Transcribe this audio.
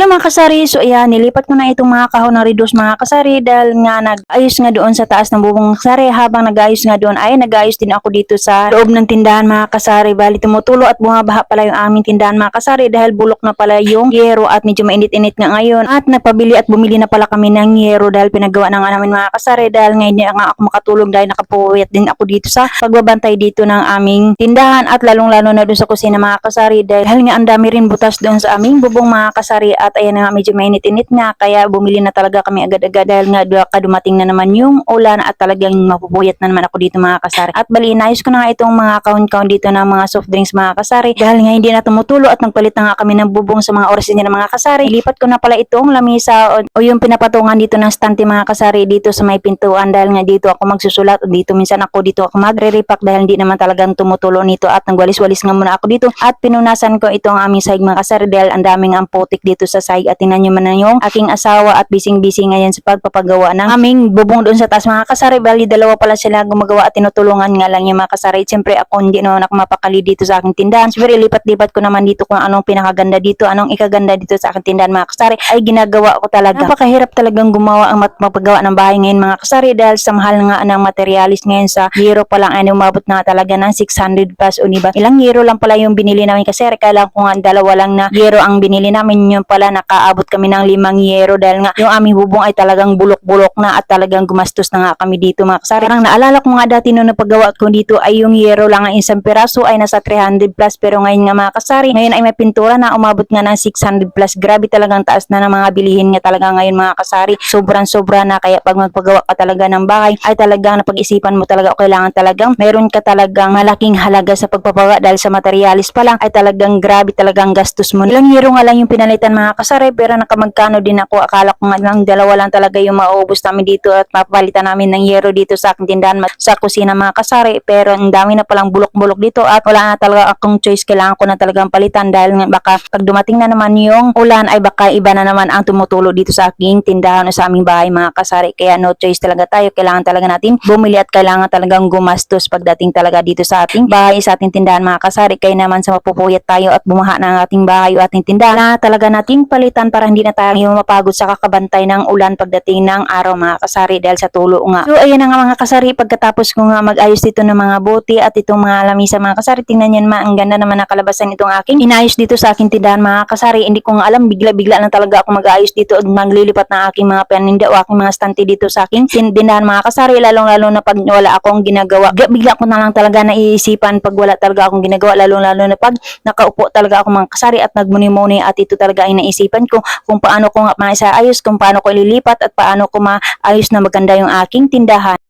Hello mga kasari, so ayan, nilipat ko na itong mga kahon na reduce mga kasari dahil nga nag-ayos nga doon sa taas ng bubong kasari. Habang nag-ayos nga doon ay nag-ayos din ako dito sa loob ng tindahan mga kasari. Bali tumutulo at bumabaha pala yung aming tindahan mga kasari dahil bulok na pala yung yero at medyo mainit-init nga ngayon. At napabili at bumili na pala kami ng yero dahil pinagawa na nga namin mga kasari dahil ngayon nga ako makatulog dahil nakapuyat din ako dito sa pagbabantay dito ng aming tindahan. At lalong-lalo na doon sa kusina mga kasari dahil nga ang dami rin butas doon sa aming bubong mga kasari. At ayan na nga medyo mainit-init nga kaya bumili na talaga kami agad-agad dahil nga kadumating na naman yung ulan at talagang mapupuyat na naman ako dito mga kasari. At bali inayos ko na nga itong mga kaon-kaon dito ng mga soft drinks mga kasari. Dahil nga hindi na tumutulo at nagpalit na nga kami ng bubong sa mga oras din ng mga kasari. Ilipat ko na pala itong lamisa o, o yung pinapatungan dito ng stante mga kasari dito sa may pintuan. Dahil nga dito ako magsusulat o dito minsan ako dito ako magre-repack dahil hindi naman talagang tumutulo nito at nagwalis-walis nga muna ako dito. At pinunasan ko itong aming sahig mga kasari dahil ang daming ang putik dito sa sahig at tingnan nyo man na yung aking asawa at bising-busy ngayon sa pagpapagawa ng aming bubong doon sa taas. Mga kasari bali dalawa pala sila gumagawa at tinutulungan nga lang yung mga kasari. Siyempre ako hindi naman ako mapakali dito sa aking tindahan. Siyempre lipat-lipat ko naman dito kung anong pinakaganda dito anong ikaganda dito sa aking tindahan mga kasari. Ay ginagawa ko talaga. Napakahirap talagang gumawa ang mapagawa ng bahay ngayon mga kasari dahil sa mahal nga ng materialis ngayon sa hero pa lang. Ay umabot na talaga ng 600 plus o diba ilang hero lang pala yung binili namin kasi kailangan ko nga dalawa lang na hero ang binili namin. Yun pala nakaabot kami ng limang hero dahil nga yung aming bubong ay talagang bulok-bulok na at talagang gumastos na nga kami dito mga kasari. Parang naalala ko nga dati nung napagawa ko dito ay yung hero lang ang isang piraso ay nasa 300 plus. Pero ngayon nga mga kasari ngayon ay may pintura na umabot nga ng 600 plus. Grabe talagang taas na ng mga bilihin nga talaga ngayon mga kasari. Sobrang sobra na kaya pag magpagawa ka talaga ng bahay ay talagang napag-isipan mo talaga o kailangan talagang meron ka talagang malaking halaga sa pagpapagawa dahil sa materialis pa lang ay talagang grabe talagang gastos mo. Ilang hero nga lang yung pinalitan mga kasari pero nakamagkano din ako. Akala ko nga lang dalawa lang talaga yung mauubos namin dito at mapapalitan namin ng yero dito sa aking tindahan sa kusina mga kasari. Pero ang dami na palang bulok-bulok dito at wala na talaga akong choice. Kailangan ko na talagang palitan dahil baka pag dumating na naman yung ulan ay baka iba na naman ang tumutulo dito sa aking tindahan o sa aming bahay mga kasari. Kaya no choice talaga tayo. Kailangan talaga natin bumili at kailangan talagang gumastos pagdating talaga dito sa ating bahay sa ating tindahan mga kasari. Kaya naman sa mapupuyat tayo at bumaha ng ating bahay o ating tindahan na talaga nating palitan para hindi na tayo mapagod sa kakabantay ng ulan pagdating ng araw mga kasari dahil sa tulo nga. So ayan na nga mga kasari pagkatapos ko nga mag-ayos dito ng mga bote at itong mga lamisa mga kasari tingnan nyo naman ang ganda naman na kalabasan itong aking inayos dito sa aking tindahan mga kasari. Hindi ko nga alam bigla-bigla lang talaga ako mag-ayos dito at maglilipat ng aking mga paninda o aking mga stante dito sa aking tindahan mga kasari. Lalong-lalo na pag wala akong ginagawa. Bigla- ko na lang talaga naiisipan pag wala talaga akong ginagawa. Lalong-lalo na pag nakaupo talaga ako mga kasari at nagmuni-muni at ito talaga ay naisipan ko kung paano ko nga maisayos, kung paano ko ililipat at paano ko maayos na maganda yung aking tindahan.